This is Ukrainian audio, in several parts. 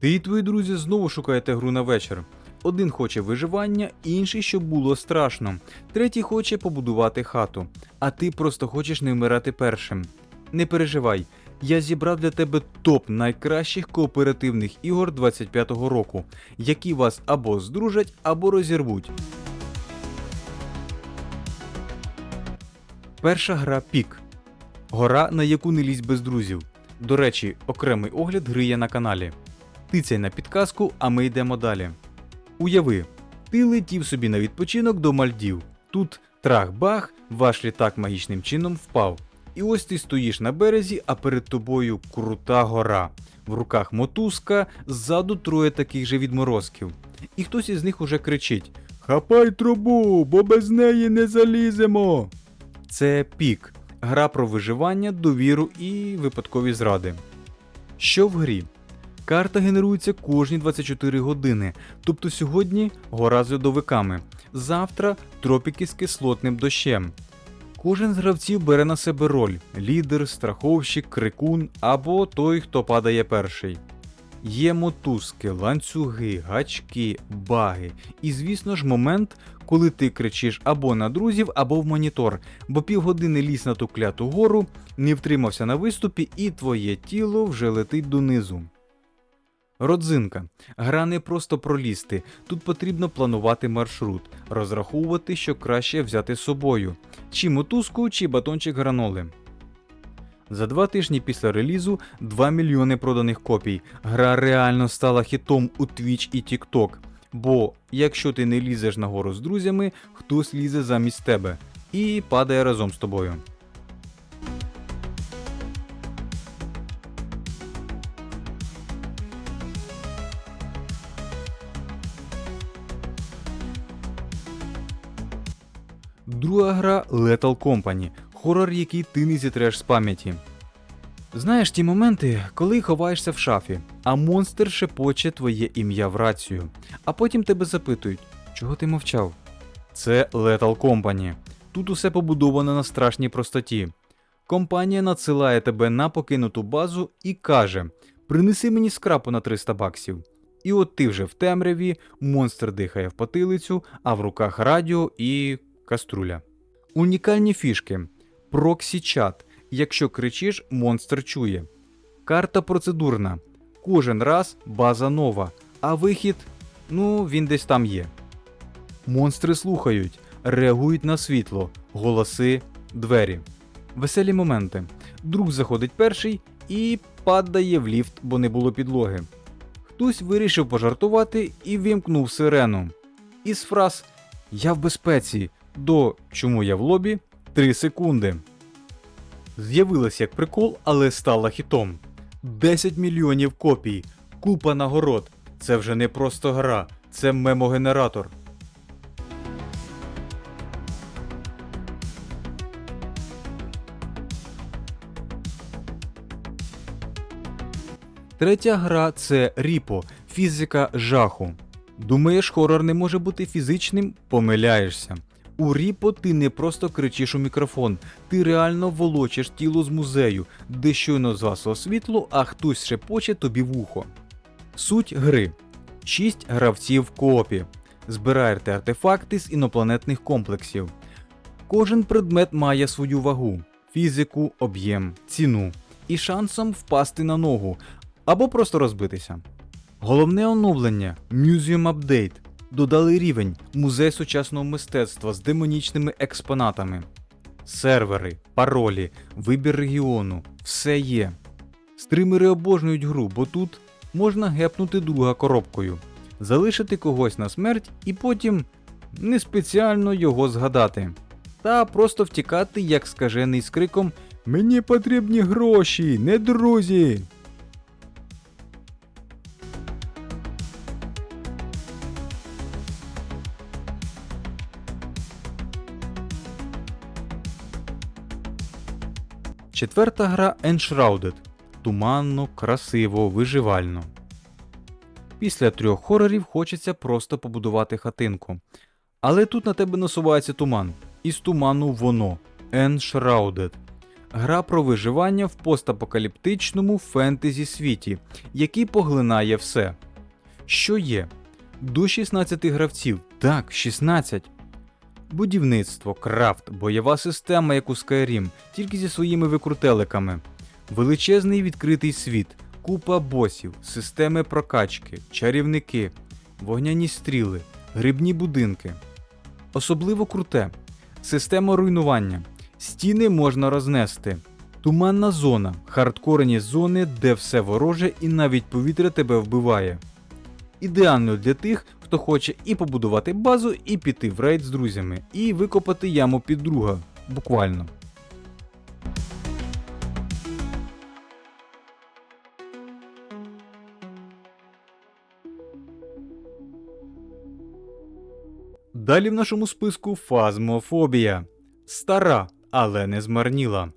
Ти і твої друзі знову шукаєте гру на вечір. Один хоче виживання, інший, щоб було страшно, третій хоче побудувати хату, а ти просто хочеш не вмирати першим. Не переживай, я зібрав для тебе топ найкращих кооперативних ігор 25-го року, які вас або здружать, або розірвуть. Перша гра Пік. Гора, на яку не лізь без друзів. До речі, окремий огляд гри є на каналі. Тицяй на підказку, а ми йдемо далі. Уяви, ти летів собі на відпочинок до Мальдів. Тут трах-бах, ваш літак магічним чином впав. І ось ти стоїш на березі, а перед тобою крута гора. В руках мотузка, ззаду троє таких же відморозків. І хтось із них уже кричить: Хапай трубу, бо без неї не заліземо. Це пік. Гра про виживання, довіру і випадкові зради. Що в грі? Карта генерується кожні 24 години, тобто сьогодні гора з льодовиками, завтра тропіки з кислотним дощем. Кожен з гравців бере на себе роль лідер, страховщик, крикун або той, хто падає перший. Є мотузки, ланцюги, гачки, баги. І, звісно ж, момент, коли ти кричиш або на друзів, або в монітор, бо півгодини ліз на ту кляту гору, не втримався на виступі, і твоє тіло вже летить донизу. Родзинка. Гра не просто пролізти. Тут потрібно планувати маршрут, розраховувати, що краще взяти з собою, чи мотузку, чи батончик граноли. За два тижні після релізу 2 мільйони проданих копій. Гра реально стала хітом у Twitch і TikTok. Бо якщо ти не лізеш на гору з друзями, хтось лізе замість тебе і падає разом з тобою. Друга гра Lethal Company, хорор, який ти не зітреш з пам'яті. Знаєш ті моменти, коли ховаєшся в шафі, а монстр шепоче твоє ім'я в рацію, а потім тебе запитують, чого ти мовчав? Це Lethal Company. Тут усе побудовано на страшній простоті. Компанія надсилає тебе на покинуту базу і каже: принеси мені скрапу на 300 баксів. І от ти вже в темряві, монстр дихає в потилицю, а в руках радіо і каструля. Унікальні фішки. Проксі-чат. Якщо кричиш, монстр чує. Карта процедурна. Кожен раз база нова, а вихід ну, він десь там є. Монстри слухають, реагують на світло, голоси, двері. Веселі моменти. Друг заходить перший і падає в ліфт, бо не було підлоги. Хтось вирішив пожартувати і вимкнув сирену. Із фраз Я в безпеці до Чому я в лобі 3 секунди. З'явилась як прикол, але стала хітом. 10 мільйонів копій, купа нагород. Це вже не просто гра, це мемогенератор. Третя гра це Ріпо, фізика жаху. Думаєш, хорор не може бути фізичним? Помиляєшся. У Ріпо ти не просто кричиш у мікрофон, ти реально волочиш тіло з музею, де щойно згасло світло, а хтось шепоче тобі в ухо. Суть гри: 6 гравців в коопі. Збираєте артефакти з інопланетних комплексів. Кожен предмет має свою вагу, фізику, об'єм, ціну і шансом впасти на ногу або просто розбитися. Головне оновлення Museum Update. Додали рівень музей сучасного мистецтва з демонічними експонатами. Сервери, паролі, вибір регіону все є. Стримери обожнюють гру, бо тут можна гепнути друга коробкою, залишити когось на смерть і потім не спеціально його згадати. Та просто втікати, як скажений з криком Мені потрібні гроші, не друзі. Четверта гра Enshrouded. Туманно, красиво, виживально. Після трьох хорорів хочеться просто побудувати хатинку. Але тут на тебе насувається туман. І з туману воно Enshrouded. Гра про виживання в постапокаліптичному фентезі світі, який поглинає все. Що є? До 16 гравців. Так, 16. Будівництво, крафт, бойова система, як у Skyrim, тільки зі своїми викрутеликами. Величезний відкритий світ, купа босів, системи прокачки, чарівники, вогняні стріли, грибні будинки. Особливо круте система руйнування. Стіни можна рознести. Туманна зона, хардкорені зони, де все вороже і навіть повітря тебе вбиває. Ідеально для тих, хто хоче і побудувати базу, і піти в рейд з друзями, і викопати яму під друга. Буквально. Далі в нашому списку фазмофобія. Стара, але не змарніла.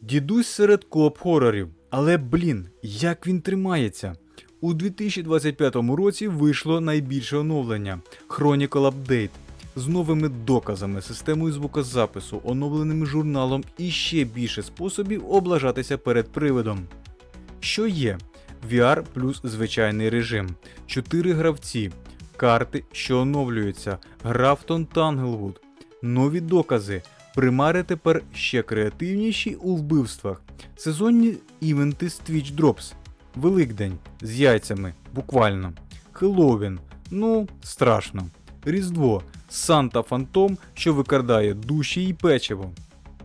Дідусь серед коп хорорів. Але блін, як він тримається. У 2025 році вийшло найбільше оновлення Chronicle Update. З новими доказами, системою звукозапису, оновленим журналом і ще більше способів облажатися перед привидом. Що є? VR плюс звичайний режим, 4 гравці, карти, що оновлюються, Графтон Танглвуд, нові докази. Примари тепер ще креативніші у вбивствах, сезонні івенти з Twitch Drops, Великдень з яйцями, буквально, Хеллоуін, ну, страшно, Різдво, Санта Фантом, що викрадає душі і печиво.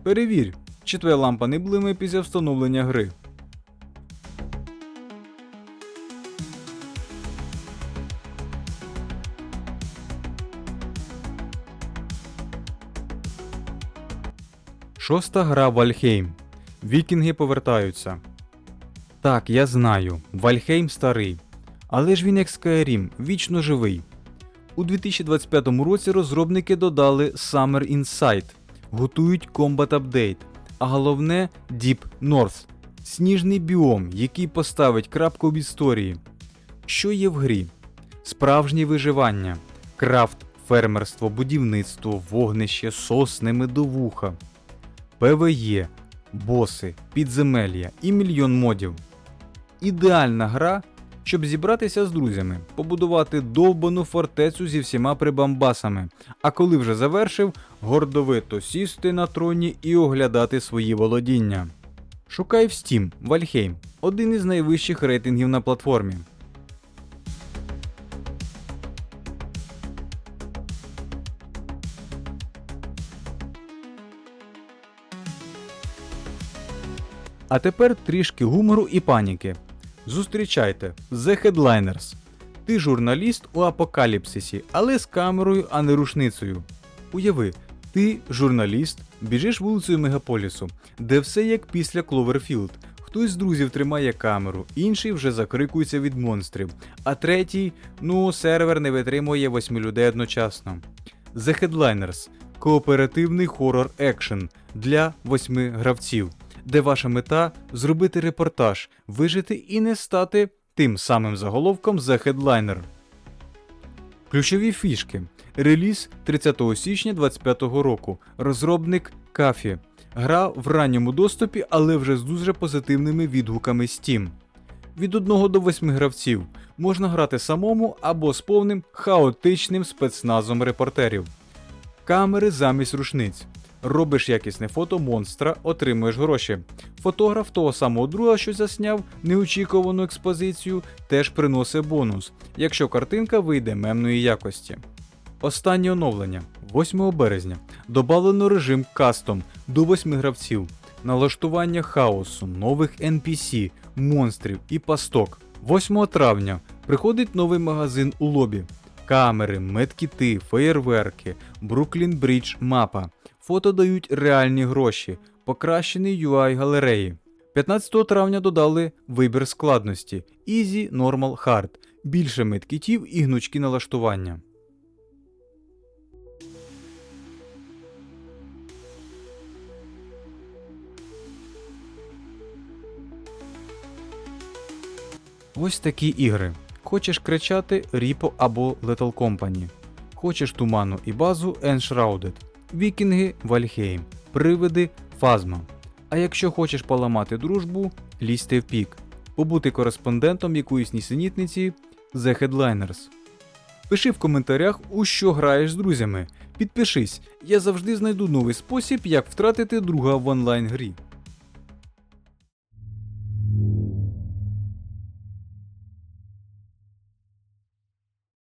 Перевір, чи твоя лампа не блимає після встановлення гри. Шоста гра Вальхейм. Вікінги повертаються. Так, я знаю, Вальхейм старий. Але ж він як Skyrim, вічно живий. У 2025 році розробники додали Summer Insight, готують Combat Update, а головне Deep North сніжний біом, який поставить крапку в історії. Що є в грі? Справжнє виживання, крафт, фермерство, будівництво, вогнище, сосни, медовуха. ПВЕ, боси, підземелля і мільйон модів. Ідеальна гра, щоб зібратися з друзями, побудувати довбану фортецю зі всіма прибамбасами, а коли вже завершив, гордовито сісти на троні і оглядати свої володіння. Шукай в Steam Valheim, один із найвищих рейтингів на платформі. А тепер трішки гумору і паніки. Зустрічайте The Headliners. Ти журналіст у апокаліпсисі, але з камерою, а не рушницею. Уяви, ти журналіст, біжиш вулицею Мегаполісу, де все як після Кловерфілд. Хтось з друзів тримає камеру, інший вже закрикується від монстрів, а третій, ну, сервер не витримує восьми людей одночасно. The Headliners кооперативний хорор екшен для восьми гравців де ваша мета зробити репортаж, вижити і не стати тим самим заголовком за хедлайнер. Ключові фішки. Реліз 30 січня 2025 року. Розробник Кафі. Гра в ранньому доступі, але вже з дуже позитивними відгуками Steam. Від 1 до 8 гравців можна грати самому або з повним хаотичним спецназом репортерів. Камери замість рушниць. Робиш якісне фото монстра, отримуєш гроші. Фотограф того самого друга, що засняв неочікувану експозицію, теж приносить бонус, якщо картинка вийде мемної якості. Останнє оновлення 8 березня. Добавлено режим кастом до 8 гравців, налаштування хаосу, нових NPC, монстрів і пасток. 8 травня приходить новий магазин у лобі. Камери, медкіти, феєрверки, Бруклін Брідж мапа. Фото дають реальні гроші, покращений UI галереї. 15 травня додали вибір складності Easy, Normal, Hard, більше медкітів і гнучкі налаштування. Ось такі ігри. Хочеш кричати Repo або Little Company. Хочеш туману і базу Enshrouded. Вікінги Вальхейм, Привиди Фазма. А якщо хочеш поламати дружбу, лізьте в пік, побути кореспондентом якоїсь нісенітниці The Headliners. Пиши в коментарях, у що граєш з друзями. Підпишись, я завжди знайду новий спосіб, як втратити друга в онлайн грі.